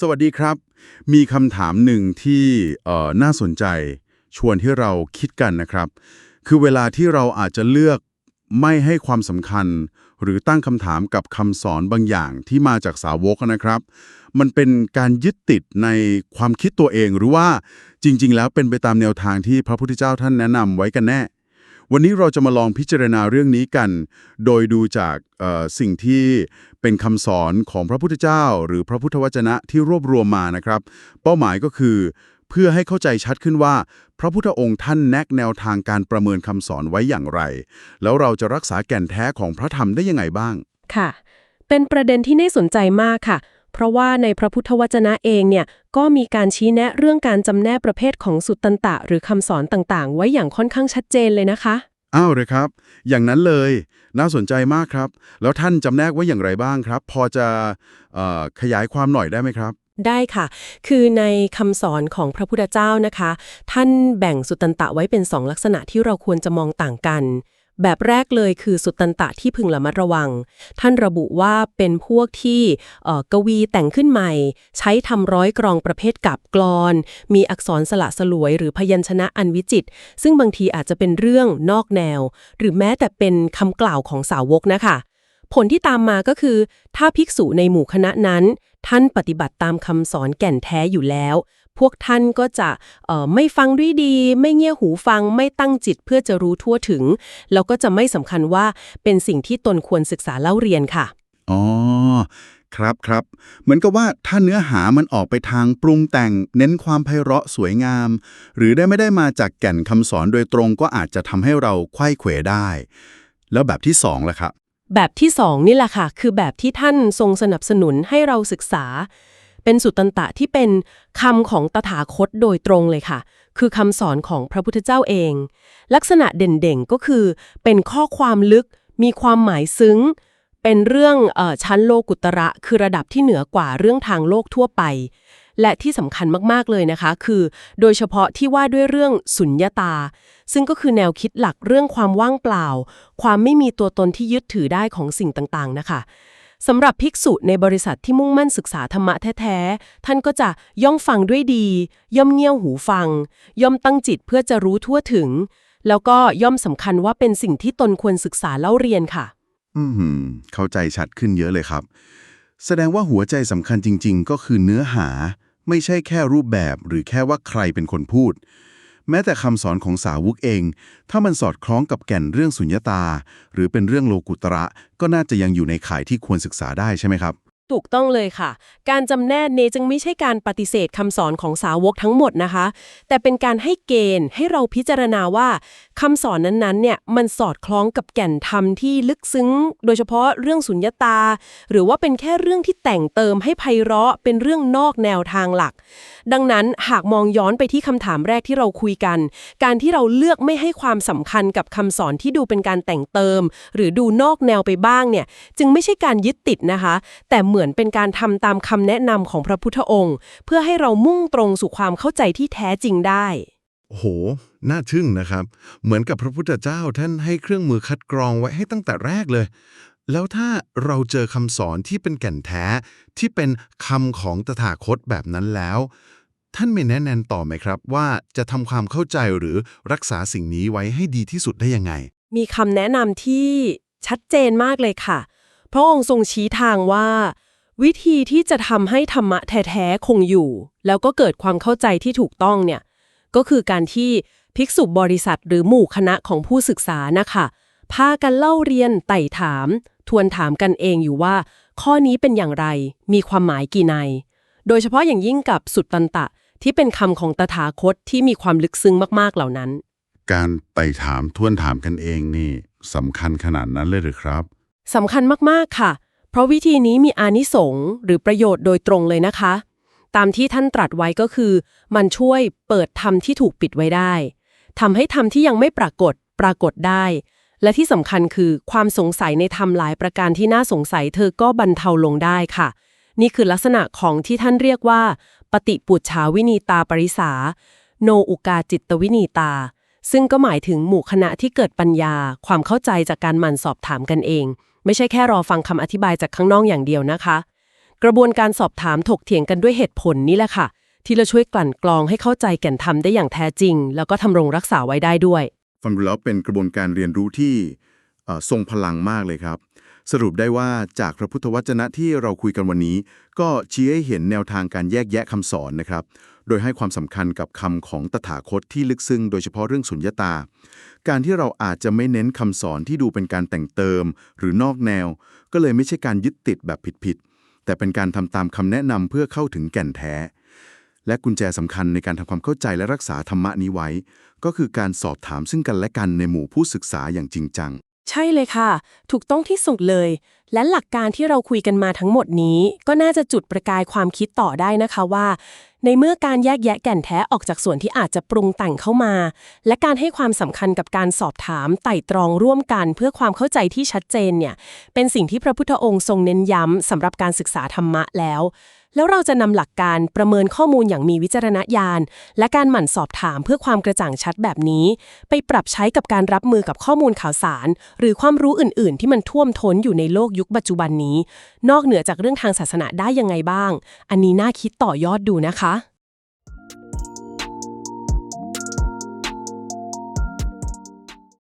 สวัสดีครับ มีคำถามหนึ่งที่เอ่อน่าสนใจ ชวนให้เราคิดกันนะครับ คือเวลาที่เราอาจจะเลือกไม่ให้ความสำคัญ หรือตั้งคำถามกับคำสอนบางอย่างที่มาจากสาวกนะครับ มันเป็นการยึดติดในความคิดตัวเองหรือว่าจริง ๆ แล้วเป็นไปตามแนวทางที่พระพุทธเจ้าท่านแนะนำไว้กันแน่ วันนี้เราจะมาลองพิจารณาเรื่องนี้กัน โดยดูจากสิ่งที่เป็นคำสอนของพระพุทธเจ้า หรือพระพุทธวจนะที่รวบรวมมานะครับ เป้าหมายก็คือ เพื่อให้เข้าใจชัดขึ้นว่า พระพุทธองค์ท่านแนะแนวทางการประเมินคำสอนไว้อย่างไร แล้วเราจะรักษาแก่นแท้ของพระธรรมได้ยังไงบ้าง ค่ะ เป็นประเด็นที่น่าสนใจมากค่ะ เพราะว่าในพระพุทธวจนะเองเนี่ยก็มีการชี้แนะเรื่องการจำแนกประเภทของสุตตันตะ หรือคำสอนต่างๆ ไว้อย่างค่อนข้างชัดเจนเลยนะคะ อ้าวเลยครับ อย่างนั้นเลย น่าสนใจมากครับ แล้วท่านจำแนกไว้อย่างไรบ้างครับ พอจะเอ่อขยายความหน่อยได้ไหมครับได้ค่ะ คือในคำสอนของพระพุทธเจ้านะคะ ท่านแบ่งสุตตันตะไว้เป็นสองลักษณะที่เราควรจะมองต่างกัน แบบแรกเลยคือสุตตันตะที่พึงระมัดระวัง ท่านระบุว่าเป็นพวกที่เอ่อกวีแต่งขึ้นใหม่ ใช้ทำร้อยกรองประเภทกับกลอน มีอักษรสละสลวยหรือพยัญชนะอันวิจิตรซึ่งบางทีอาจจะเป็นเรื่องนอกแนว หรือแม้แต่เป็นคำกล่าวของสาวกนะคะผลที่ตามมาก็คือ ถ้าภิกษุในหมู่คณะนั้น ท่านปฏิบัติตามคำสอนแก่นแท้อยู่แล้ว พวกท่านก็จะเอ่อไม่ฟังด้วยดี ไม่เงี่ยหูฟังไม่ตั้งจิตเพื่อจะรู้ทั่วถึง แล้วก็จะไม่สำคัญว่าเป็นสิ่งที่ตนควรศึกษาเล่าเรียนค่ะอ๋อครับครับเหมือนกับว่าถ้าเนื้อหามันออกไปทางปรุงแต่ง เน้นความไพเราะสวยงาม หรือได้ไม่ได้มาจากแก่นคำสอนโดยตรงก็อาจจะทำให้เราไขว้เขวได้ แล้วแบบที่สองล่ะครับ แบบที่สองนี่แหละค่ะ คือแบบที่ท่านทรงสนับสนุนให้เราศึกษา เป็นสุตตันตะที่เป็นคำของตถาคตโดยตรงเลยค่ะ คือคำสอนของพระพุทธเจ้าเอง ลักษณะเด่นๆก็คือ เป็นข้อความลึก มีความหมายซึ้ง เป็นเรื่องออชั้นโลกุตระ คือระดับที่เหนือกว่าเรื่องทางโลกทั่วไป และที่สำคัญมากๆเลยนะคะ คือ โดยเฉพาะที่ว่าด้วยเรื่องสุญญตา ซึ่งก็คือแนวคิดหลักเรื่องความว่างเปล่า ความไม่มีตัวตนที่ยึดถือได้ของสิ่งต่างๆนะคะ สำหรับภิกษุในบริษัทที่มุ่งมั่นศึกษาธรรมะแท้ๆ ท่านก็จะย่อมฟังด้วยดี ย่อมเงี่ยวหูฟัง ย่อมตั้งจิตเพื่อจะรู้ทั่วถึง แล้วก็ย่อมสำคัญว่าเป็นสิ่งที่ตนควรศึกษาเล่าเรียนค่ะ อืมเข้าใจชัดขึ้นเยอะเลยครับ แสดงว่าหัวใจสำคัญจริง ๆ ก็คือเนื้อหา ไม่ใช่แค่รูปแบบหรือแค่ว่าใครเป็นคนพูด แม้แต่คำสอนของสาวกเอง ถ้ามันสอดคล้องกับแก่นเรื่องสุญญตา หรือเป็นเรื่องโลกุตระ ก็น่าจะยังอยู่ในข่ายที่ควรศึกษาได้ใช่ไหมครับ ถูกต้องเลยค่ะ การจำแนกเนจึงไม่ใช่การปฏิเสธคำสอนของสาวกทั้งหมดนะคะ แต่เป็นการให้เกณฑ์ให้เราพิจารณาว่าคำสอนนั้นๆเนี่ยมันสอดคล้องกับแก่นธรรมที่ลึกซึ้ง โดยเฉพาะเรื่องสุญญตา หรือว่าเป็นแค่เรื่องที่แต่งเติมให้ไพเราะเป็นเรื่องนอกแนวทางหลัก ดังนั้นหากมองย้อนไปที่คำถามแรกที่เราคุยกัน การที่เราเลือกไม่ให้ความสำคัญกับคำสอนที่ดูเป็นการแต่งเติม หรือดูนอกแนวไปบ้างเนี่ยจึงไม่ใช่การยึดติดนะคะ แต่เหมือนเป็นการทำตามคำแนะนำของพระพุทธองค์ เพื่อให้เรามุ่งตรงสู่ความเข้าใจที่แท้จริงได้ โอ้โห น่าทึ่งนะครับ เหมือนกับพระพุทธเจ้าท่านให้เครื่องมือคัดกรองไว้ให้ตั้งแต่แรกเลย แล้วถ้าเราเจอคำสอนที่เป็นแก่นแท้ที่เป็นคำของตถาคตแบบนั้นแล้ว ท่านไม่แนะแนำต่อไหมครับ ว่าจะทำความเข้าใจหรือรักษาสิ่งนี้ไว้ให้ดีที่สุดได้ยังไง มีคำแนะนำที่ชัดเจนมากเลยค่ะ พระองค์ทรงชี้ทางว่า วิธีที่จะทำให้ธรรมะแท้ๆคงอยู่ แล้วก็เกิดความเข้าใจที่ถูกต้องเนี่ยก็คือการที่ภิกษุบริษัทหรือหมู่คณะของผู้ศึกษานะคะพากันเล่าเรียนไต่ถาม ทวนถามกันเองอยู่ว่า ข้อนี้เป็นอย่างไรมีความหมายกี่ในโดยเฉพาะอย่างยิ่งกับสุตตันตะที่เป็นคำของตถาคตที่มีความลึกซึ้งมากๆเหล่านั้น การไต่ถามทวนถามกันเองนี่สำคัญขนาดนั้นเลยหรือครับสำคัญมากๆค่ะ เพราะวิธีนี้มีอานิสงส์หรือประโยชน์โดยตรงเลยนะคะ ตามที่ท่านตรัสไว้ก็คือ มันช่วยเปิดธรรมที่ถูกปิดไว้ได้ทำให้ธรรมที่ยังไม่ปรากฏปรากฏได้ และที่สำคัญคือความสงสัยในธรรมหลายประการที่น่าสงสัยเธอก็บรรเทาลงได้ค่ะ นี่คือลักษณะของที่ท่านเรียกว่า ปฏิปุจฉาวินีตาปริสา โนอุกาจิตวินีตา ซึ่งก็หมายถึงหมู่คณะที่เกิดปัญญา ความเข้าใจจากการหมั่นสอบถามกันเอง ไม่ใช่แค่รอฟังคำอธิบายจากข้างนอกอย่างเดียวนะคะ กระบวนการสอบถามถกเถียงกันด้วยเหตุผลนี่แหละค่ะ ที่เราช่วยกลั่นกรองให้เข้าใจแก่นธรรมได้อย่างแท้จริง แล้วก็ทำรงรักษาไว้ได้ด้วย ฟังดูแล้วเป็นกระบวนการเรียนรู้ที่ทรงพลังมากเลยครับ สรุปได้ว่าจากพระพุทธวจนะที่เราคุยกันวันนี้ ก็ชี้ให้เห็นแนวทางการแยกแยะคำสอนนะครับ โดยให้ความสำคัญกับคำของตถาคตที่ลึกซึ้งโดยเฉพาะเรื่องสุญญตา การที่เราอาจจะไม่เน้นคำสอนที่ดูเป็นการแต่งเติม หรือนอกแนว ก็เลยไม่ใช่การยึดติดแบบผิดๆแต่เป็นการทำตามคำแนะนำเพื่อเข้าถึงแก่นแท้ และกุญแจสำคัญในการทำความเข้าใจและรักษาธรรมะนี้ไว้ ก็คือการสอบถามซึ่งกันและกันในหมู่ผู้ศึกษาอย่างจริงจังใช่เลยค่ะ ถูกต้องที่สุดเลยและหลักการที่เราคุยกันมาทั้งหมดนี้ ก็น่าจะจุดประกายความคิดต่อได้นะคะว่า ในเมื่อการแยกแยะแก่นแท้ออกจากส่วนที่อาจจะปรุงแต่งเข้ามา และการให้ความสำคัญกับการสอบถามไต่ตรองร่วมกันเพื่อความเข้าใจที่ชัดเจนเนี่ยเป็นสิ่งที่พระพุทธองค์ทรงเน้นย้ำสำหรับการศึกษาธรรมะแล้ว แล้วเราจะนำหลักการประเมินข้อมูลอย่างมีวิจารณญาณ และการหมั่นสอบถามเพื่อความกระจ่างชัดแบบนี้ ไปปรับใช้กับการรับมือกับข้อมูลข่าวสาร หรือความรู้อื่น ๆ ที่มันท่วมท้นอยู่ในโลกยุคปัจจุบันนี้ นอกเหนือจากเรื่องทางศาสนาได้ยังไงบ้าง อันนี้น่าคิดต่อยอดดูนะคะ